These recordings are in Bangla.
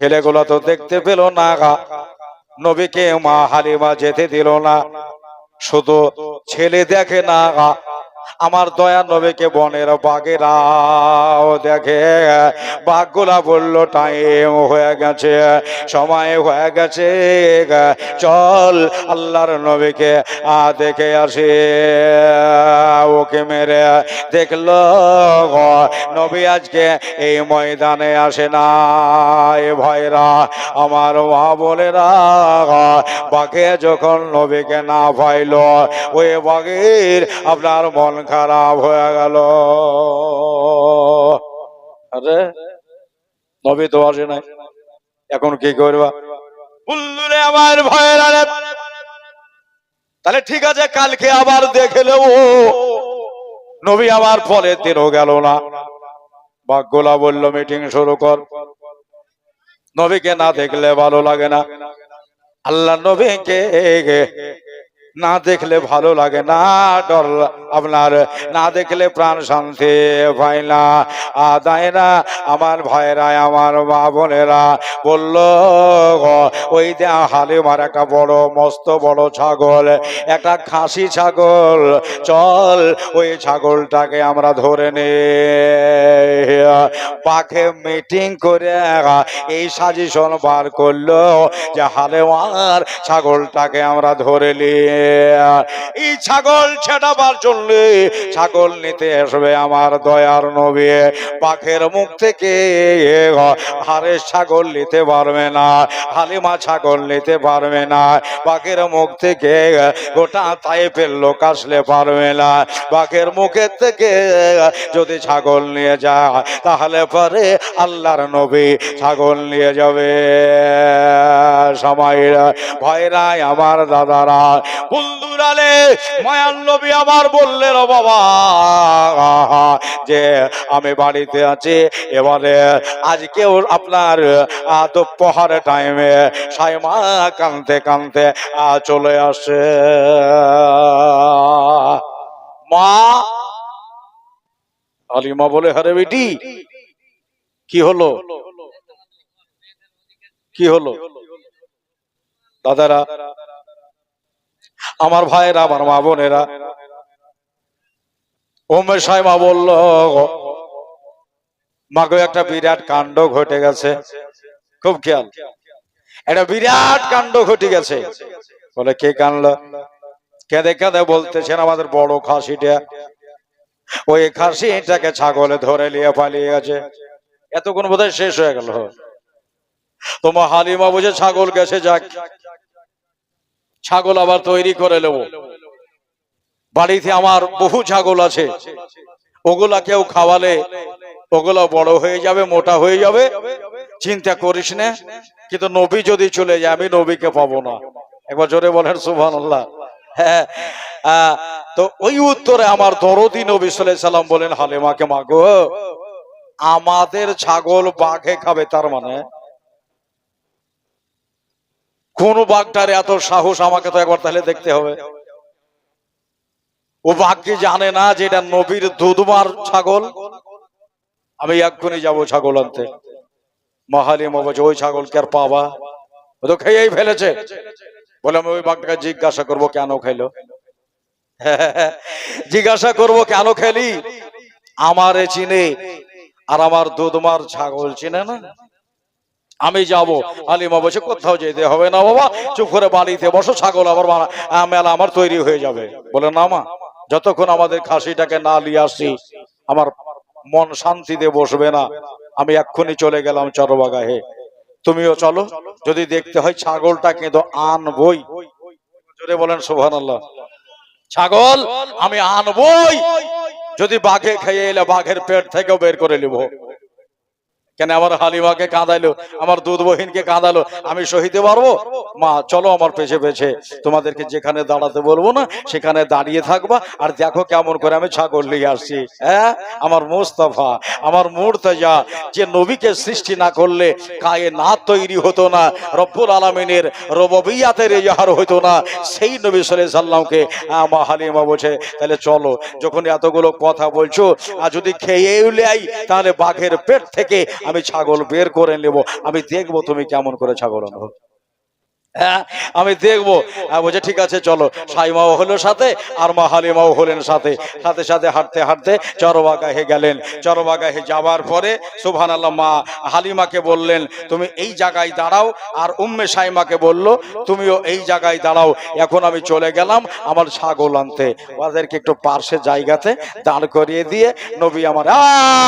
ছেলেগুলো তো দেখতে পেল না গা। নবীকে মা হালিমা যেতে দিল না। শুধু ছেলে দেখে না গা। আমার দয়া নবীকে বনের বাঘেরাও দেখে বাঘগুলা বলল, টাইম হয়ে গেছে, সময় হয়ে গেছে চল আল্লাহর নবীকে আ দেখে আসে। ওকে মেরে দেখল নবী আজকে এই ময়দানে আসে না, এ ভয়রা আমার মা বোনেরা বাঘে যখন নবীকে না পাইল, ওই বাঘের আপনার মন খারাপ হয়ে গেল। আরে, নবী তো আসে নাই। এখন কি করবা? বুল্লুরে আমার ভয়ের আরে তাহলে ঠিক আছে, কালকে আবার দেখে নেব। নবী আমার পরের দিনও গেল না। বাঘগুলা বলল মিটিং শুরু কর। নবীকে না দেখলে ভালো লাগে না। আল্লাহ নবীকে না দেখলে ভালো লাগে না, ডর আপনার। না দেখলে প্রাণ শান্তি পাই না। আদায় না আমার ভাইরা আমার মা বোনেরা বলল ওই দে হালিমার একটা বড়, মস্ত, বড় ছাগল, একটা খাসি ছাগল, চল, ওই ছাগলটাকে আমরা ধরে নে। পাখে মিটিং করে এই সাজেশন বার করল যে হালেমার ছাগলটাকে আমরা ধরে নিয়ে এই ছাগল ছেটাবার জন্য ছাগল নিতে আসবে আমার দয়ার নবী। পাখের মুখ থেকে হারের ছাগল নিতে পারবে না, হালিমা ছাগল নিতে পারবে না। পাখের মুখ থেকে গোটা তাইপের লোক আসলে পারবে না। পাখের মুখের থেকে যদি ছাগল নিয়ে যায় তাহলে পরে আল্লাহর নবী ছাগল নিয়ে যাবে। সময়রা ভয়রাই আমার দাদারা। বন্ধুরালে, মায়ার নবী আমার বললেন, "ও বাবা, যে আমি বাড়িতে আছি, এবারে আজকেও আপনার দুপহার টাইমে সাইমা কানতে কানতে চলে আসে। মা, আলিমা বলে হারে বেটি, কি হলো? কি হলো? দাদারা আমার ভাইয়েরা, আমার মা বোনেরা। ওমে সাহেবা বলল মাগো, একটা বিরাট কাণ্ড ঘটে গেছে। খুব খেয়াল। একটা বিরাট কাণ্ড ঘটে গেছে। বলে, কে কানলো? কেঁদে কেঁদে বলতেছেন আমাদের বড় খাসিটা। ওই খাসিটাকে ছাগলে ধরে নিয়ে পালিয়ে গেছে। এতক্ষণ বোধহয় শেষ হয়ে গেল। তোমার হালিমা বুঝে ছাগল গেছে যাক। ছাগল আবার তৈরি করে নেব। বাড়িতে আমার বহু ছাগল আছে। ওগুলা কেউ খাওয়ালে ওগুলা বড় হয়ে যাবে, মোটা হয়ে যাবে। চিন্তা করিস না, কিন্তু নবী যদি চলে যায়, আমি নবীকে পাবো না। একবার জোরে বলেন সুভান আল্লাহ হ্যাঁ তো ওই উত্তরে আমার দরদি নবী সাল্লাম বলেন, হালেমাকে মাগো, আমাদের ছাগল বাঘে খাবে, তার মানে কোন বাঘটার এত সাহস আমাকে তো একবার তাহলে দেখতে হবে। ও বাঘ কি জানে না যে এটা নবীর দুধমার ছাগল। আমি এক্ষুনি যাব ছাগল আনতে। মহালি বলছে, ওই ছাগলকে আর পাবা? ও তো খেয়েই ফেলেছে। বলে, আমি ওই বাঘটাকে জিজ্ঞাসা করব, কেন খাইলো জিজ্ঞাসা করব, কেন খেলি? আমারে চিনে, আর আমার দুধমার ছাগল চিনে না? আমি যাব। আলিমা বসে কোথাও যেতে হবে না বাবা। চুপ করে বাড়িতে বসো, ছাগল আবার মেলা আমার তৈরি হয়ে যাবে। বলে, না মা, যতক্ষণ আমাদের খাসিটাকে না নিয়ে আসছি, আমার মন শান্তিতে বসবে না। আমি এক্ষুনি চলে গেলাম চরবাগাহে। তুমিও চলো, যদি দেখতে হয় ছাগলটা কিন্তু আনবই। জোরে বলেন সোহান আল্লাহ ছাগল, আমি আনবই। যদি বাঘে খেয়ে এলে বাঘের পেট থেকেও বের করে নিব। কেন আমার হালিমাকে কাঁদাইলো? আমার দুধ বহিনকে কাঁদালো? আমি সহিতে পারব? মা, চলো আমার পেছে পেছে। তোমাদেরকে যেখানে দাঁড়াতে বলব না, সেখানে দাঁড়িয়ে থাকবা। আর দেখো কেমন করে আমি ছাগল নিয়ে আসছি। হ্যাঁ? আমার মোস্তফা, আমার মুর্তজা, যে নবীকে সৃষ্টি না করলে কায়ে না তৈরি হতো না, রব্বুল আলমিনের রবিয়াতের ইহার হতো না, সেই নবী সাল্লাল্লাহু সাল্লামকে মা হালিমা বলছে, তাহলে চলো, যখন এতগুলো কথা বলছো, আর যদি খেয়ে লাই তাহলে বাঘের পেট থেকে আমি ছাগল বের করে নেব। আমি দেখব তুমি কেমন করে ছাগল আনো। হ্যাঁ আমি দেখব। বলছে, ঠিক আছে, চলো। সাইমাও হলো সাথে, আর মা হালিমাও হলেন সাথে। সাথে সাথে হাঁটতে হাঁটতে চরবাগাহে গেলেন। চরবাগাহে যাওয়ার পরে সুবহান আল্লাহ মা হালিমাকে বললেন, তুমি এই জায়গায় দাঁড়াও। আর উম্মে সাইমাকে বলল, তুমিও এই জায়গায় দাঁড়াও। এখন আমি চলে গেলাম আমার ছাগল আনতে। ওদেরকে একটু পার্শ্বে জায়গাতে দাঁড় করিয়ে দিয়ে নবী আমার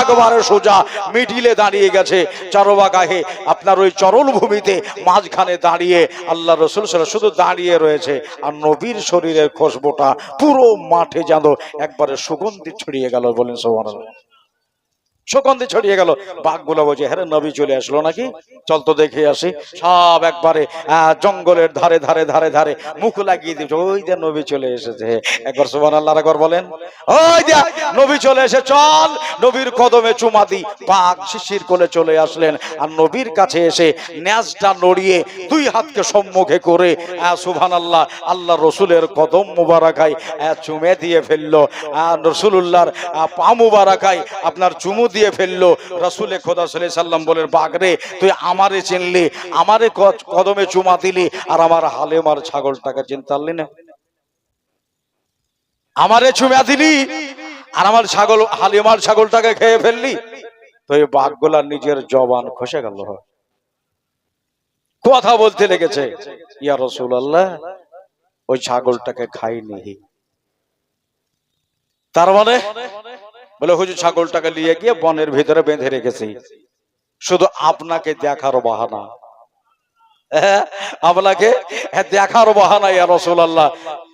একবারে সোজা মিডিলে দাঁড়িয়ে গেছে। চরবাগাহে আপনার ওই চরল ভূমিতে মাঝখানে দাঁড়িয়ে আল্লাহ রসুল সাল্লাহ শুধু দাঁড়িয়ে রয়েছে আর নবীর শরীরের খোশবোটা পুরো মাঠে যেন একবারে সুগন্ধি ছড়িয়ে গেল বলেন সোমান সুগন্ধি ছড়িয়ে গেল। বাঘগুলো বলছে হ্যাঁ নবী চলে আসলো নাকি? চল তো দেখে আসি। সব একবারে জঙ্গলের ধারে ধারে ধারে ধারে মুখ লাগিয়ে দিচ্ছে ওই যে নবী চলে এসেছে। একবার সুবান আল্লাহ একবার বলেন। ওই যে নবী চলে এসে, চল। নবীর কদমে চুমা দি বাঘ শিশির কোলে চলে আসলেন। আর নবীর কাছে এসে ন্যাজটা নড়িয়ে দুই হাতকে সম্মুখে করে সুভান আল্লাহ আল্লাহ রসুলের কদম মুবারাকায় চুমে দিয়ে ফেলল। রসুল্লাহর পা মুবারাকায় আপনার চুমু দিয়ে ফেলল। রসুলে খোদা সাল্লাল্লাহু সাল্লাম বলেন বাগরে, তুই আমারে চিনলি, আমারে কদমে চুমা দিলি, আর আমার হালেমার ছাগলটাকে চিনতারলি না। আমারে চুমা দিলি, আর আমার ছাগল হালিমার ছাগলটাকে খেয়ে ফেললি। তো এই বাঘগুলা নিজের জবান খসে গেল। কথা বলতে লেগেছে, ইয়া রসুল আল্লাহ ওই ছাগলটাকে খাইনি তার মানে বলে হুজুর ছাগলটাকে নিয়ে গিয়ে বনের ভিতরে বেঁধে রেখেছি। শুধু আপনাকে দেখার বাহানা। হ্যাঁ, আপনাকে দেখার বাহানা ইয়া রসুল আল্লাহ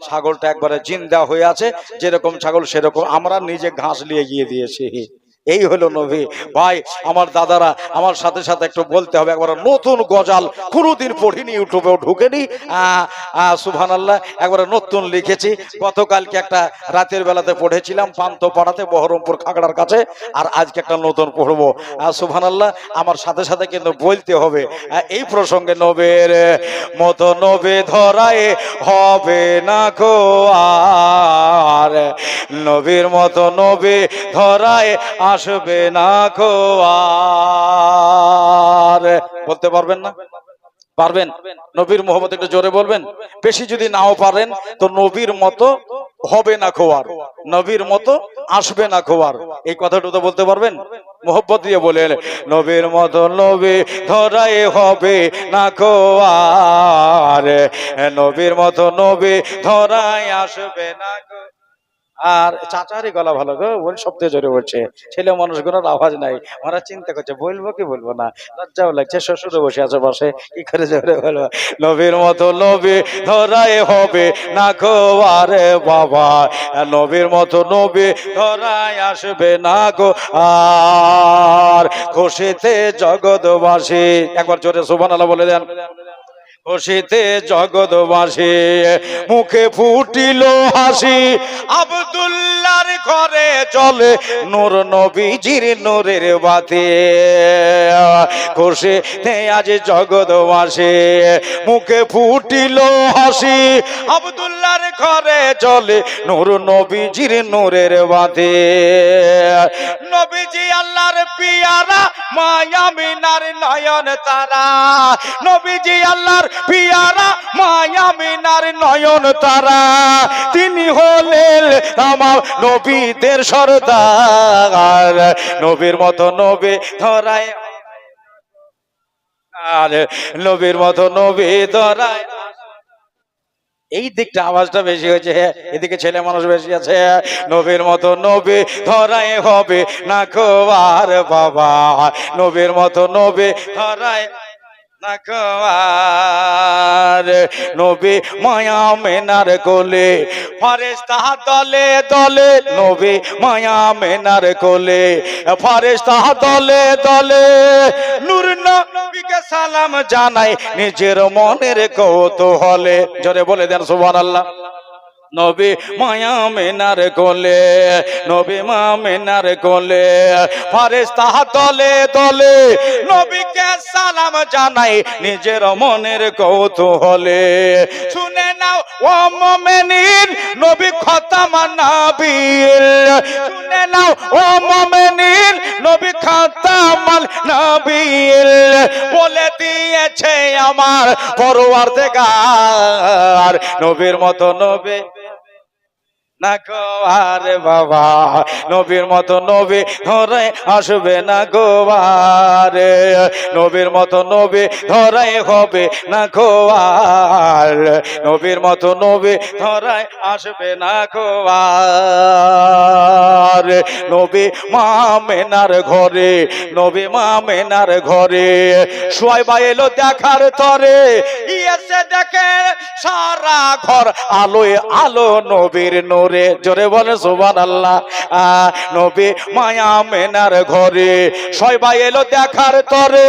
ছাগলটা একবারে জিন্দা হয়ে আছে যেরকম ছাগল সেরকম আমরা নিজে ঘাস নিয়ে গিয়ে দিয়েছি। এই হলো নবী। ভাই, আমার দাদারা আমার সাথে সাথে একটু বলতে হবে, একবার নতুন গজাল কোনোদিন পড়িনি, ইউটিউবেও ঢুকেনি। সুভান আল্লাহ একবারে নতুন লিখেছি। গতকালকে একটা রাতের বেলাতে পড়েছিলাম পান্ত পাড়াতে বহরমপুর খাগড়ার কাছে, আর আজকে একটা নতুন পড়ব। সুভান আল্লাহ আমার সাথে সাথে কিন্তু বলতে হবে এই প্রসঙ্গে নবের মতো নবে ধরায় হবে না কো আর। নবীর মতো নবে ধরায় আসবে না আর। বলতে পারবেন না? পারবেন? নবীর মোহাম্মদ একটু জোরে বলবেন? বেশি যদি নাও পারেন, তো নবীর মতো হবে না খোয়ার নবীর মতো আসবে না খোয়ার এই কথাটা তো বলতে পারবেন? মোহব্বত দিয়ে বলেন নবীর মতো নবী ধরাই হবে না খোয়ার নবীর মতো নবী ধরাই আসবে না আর চাচারই গলা ভালো গো ওর শব্দে জোরে বলছে। ছেলে মানুষ মানুষগুলোর আওয়াজ নাই ওরা চিন্তা করছে, বলব কি বলব না। লজ্জাও লাগছে শ্বশুরে বসে আছে বসে কি করে জোরে বলব নবীর মতো নবী ধরাই হবে না গো আরে বাবা। নবীর মতো নবী ধরাই আসবে না গো আর। খুশিতে জগৎবাসী, একবার জোরে সুবহানাল্লাহ বলে দেন। খুশিতে জগৎবাসী, মুখে ফুটিল হাসি। আবদুল্লার ঘরে চলে নূর নবীজির নূরের বাতি। খুশিতে আজ জগৎবাসী, মুখে ফুটিল হাসি। আব্দুল্লাহর ঘরে চলে নূর নবীজির নূরের বাঁধে। নবীজি আল্লাহর পিয়ারা, মায়া মিনার নয়ন তারা। নবীজি আল্লাহর পিয়ারা, মায়া মিনার নয়ন তারা। তিনি হলেন আমার নবীদের সর্দার। নবীর মতো নবী ধরায় নবীর মতো নবী ধরায় এই দিকটা আওয়াজটা বেশি হয়েছে এদিকে ছেলে মানুষ বেশি আছে, নবীর মতো নবী ধরায় হবে না খোয়ার বাবা, নবীর মতো নবী ধরায় নবী মায়া মেনার কোলে ফারেস্তা দলে দলে, নবী মায়া মেনার কোলে ফারেস্তা দলে দলে, নূর সালাম জানাই, নিজের মনের কৌতূহলে। জোরে বলে দেন, সুবহানাল্লাহ। নবী মায়া মেনার কোলে, নবী মা মেনার কোলে ফারেস্তা দলে দলে নবীকে সালাম জানাই, নিজের মনের কৌতূহলে। শুন নাও, ও মোমেনিন, নবী খতামা নাবিল শুনে নাও ও মোমেনিন নবী খাতামাল নবীল বলে দিয়েছে আমার পরওয়ারদেগার নবীর মতো নবী। না গো আরে বাবা। নবীর মতো নবী ধরে আসবে না গো আরে নবীর মতো নবী ধরাই হবে না গো নবীর মতো নবী ধরাই আসবে না গো আর নবী মা মেনার ঘরে, নবী মা মেনার ঘরে। সোয়াইবা এলো দেখার তরে এসে দেখে সারা ঘর আলোয় আলো নবীর নূরে। জোরে বলে সুবান আল্লাহ নবী মায়া মেনার ঘরে, সবাই এলো দেখার তরে।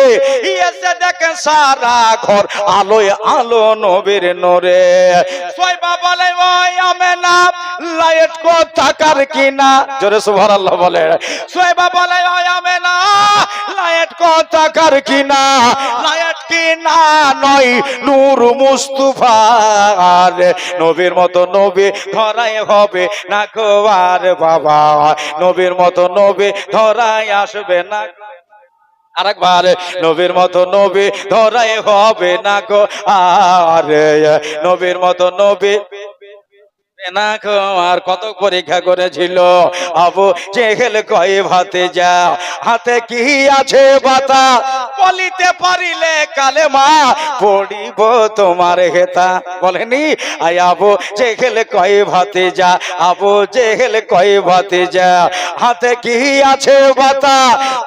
এসে দেখে সারা ঘর আলোয় আলো নবীর নূরে। সবাই বলে, ওই আমেনা, লাইট কো টাকার কিনা? জোরে সুবহান আল্লাহ বলে। সোয়েবা বলে, ওই আমেনা, লাইট কো টাকার কিনা? লাইট কিনা নয়, নূর মুস্তুফার। নবীর মতো নবী ধরাই হবে না কোয়ার বাবা। নবীর মতো নবী ধরাই আসবে না আরেকবার, নবীর মতো নবী ধরাই হবে না গো। আরে, নবীর মতো নবী আর কত পরীক্ষা করেছিল। আবু জেহেল কয়ে, ভাতে যা, হাতে কি আছে বাতা? বলিতে পারিলে কালে মা পড়িব তোমার হেতা। বলেনি? আই আবু জেহেল কয়ে, ভাতে যা, আবু জেহেল কয়ে, ভাতে যা, হাতে কি আছে বাতা?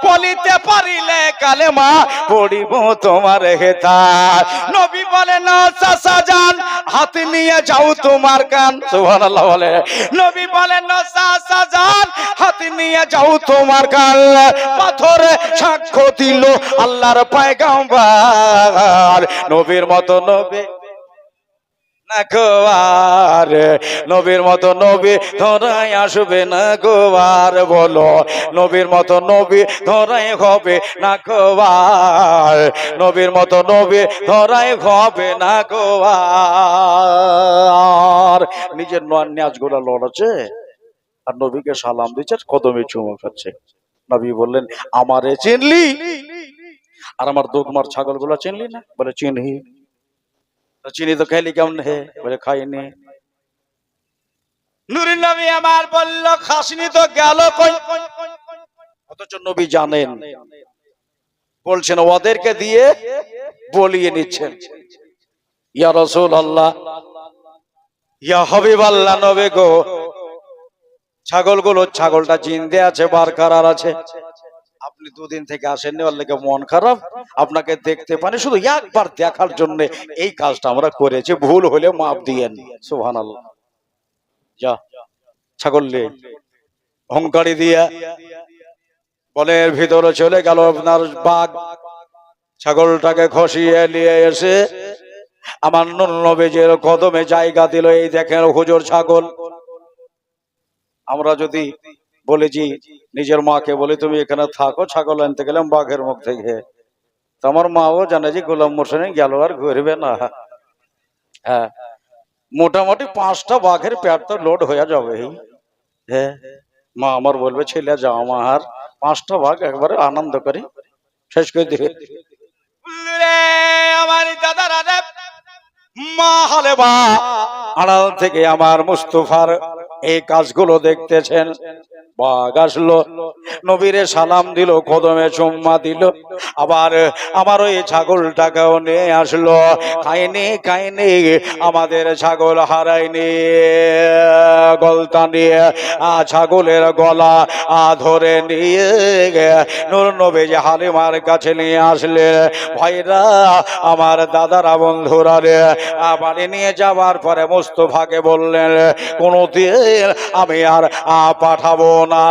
বলিতে পারিলে কালে মা পড়িব তোমার হেতা। নবী বলে, না চাষা যান হাতে নিয়ে যাও তোমার কান। সুবহানাল্লাহ বলে। নবী বলেন, না চাষা যান হাতে নিয়ে যাও তোমার কাল পাথরে সাক্ষ্য দিল আল্লাহর পায়গাম্বার। নবীর মতো নবী। না গোয়ার নবীর মতো নবী ধরাই আসবে না গোয়ার বলো। নবীর মতো নবী ধরাই হবে না গোয়ার নবীর মতো নবী ধরাই হবে না গোয়ার নিজের নোয়ার নিয়াজ গোড়া লড়াচ্ছে আর নবীকে সালাম দিচ্ছে কদমে চুমো খাচ্ছে। নবী বললেন, আমারে চিনলি? আর আমার দুধমার ছাগলগুলা চিনলি না? বলে, চিনহি। চিনি তো খাইলি কেমন হে বলে খাইনি নবী আমার বলল খাসনি তো গেল অথচ নবী জানেন বলছেন ওদেরকে দিয়ে বলিয়ে নিচ্ছেন। ইয়া রসুল আল্লাহ ইয়া হবিব আল্লাহ নবে গো। ছাগলগুলো, ছাগলটা জিন্দে আছে বারকারার আছে। আপনি দুদিন থেকে আসেননি ওর লেগে মন খারাপ। আপনাকে দেখতে পানি, শুধু একবার দেখার জন্য এই কাজটা আমরা করেছি, ভুল হলে মাপ দিয়েন। সুহান আল্লাহ যা, ছাগল হংকারি দিয়া বনের ভিতরে চলে গেল আপনার বাঘ। ছাগলটাকে খসিয়ে নিয়ে এসে আমার নবীজের কদমে জায়গা দিল, এই দেখেন হুজুর ছাগল। আমরা যদি বলেছি নিজের মাকে বলি তুমি এখানে থাকো ছাগল আনতে গেলাম বাঘের মুখ থেকে তো আমার মাও জানে যে গোলাম মোর্শনে গেল আর ঘুরবে না। হ্যাঁ মোটামুটি পাঁচটা বাঘের পেট তো লোড হয়ে যাবে হ্যাঁ মা আমার বলবে ছেলে যাও আমার পাঁচটা বাঘ একবারে আনন্দ করে। শেষ করে দিবে। আমার দাদারা মা হলে বা আড়াল থেকে আমার মুস্তফার এই কাজগুলো দেখতেছেন। বাঘ আসলো, নবীরে সালাম দিল, কদমে চুম্মা দিল। আবার আমার ওই ছাগলটাকেও নিয়ে আসলো। খাইনি খাইনি আমাদের ছাগল হারাইনি গলতা নিয়ে ছাগলের গলা, আ, ধরে নিয়ে নূর নবী যে হালিমার কাছে নিয়ে আসলে, ভাইরা, আমার দাদারা, বন্ধুরা রে বাড়ি নিয়ে যাওয়ার পরে মুস্তফাকে বললেন, কোনোদিন আমি আর পাঠাবো না।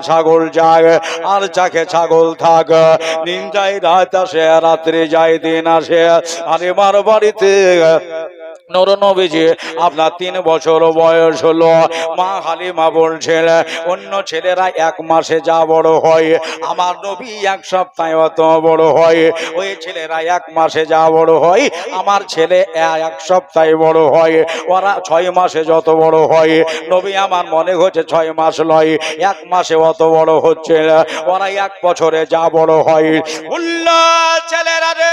ছাগল যাক আর যাকে ছাগল থাক দিন যাই রাত আসে, রাত্রি যাই দিন আসে। এবার বাড়িতে নর নবীজি আপনার তিন বছর বয়স হলো। মা হালিমা অন্য ছেলেরা এক মাসে যা বড় হয়, আমার নবী এক সপ্তাহে অত বড় হয়। ওই ছেলেরা এক মাসে যা বড় হয়, আমার ছেলে এক সপ্তাহে বড় হয়। ওরা ছয় মাসে যত বড় হয়, নবী আমার মনে হচ্ছে ছয় মাস লয় এক মাসে অত বড় হচ্ছে। ওরা এক বছরে যা বড় হয়। ছেলেরা রে!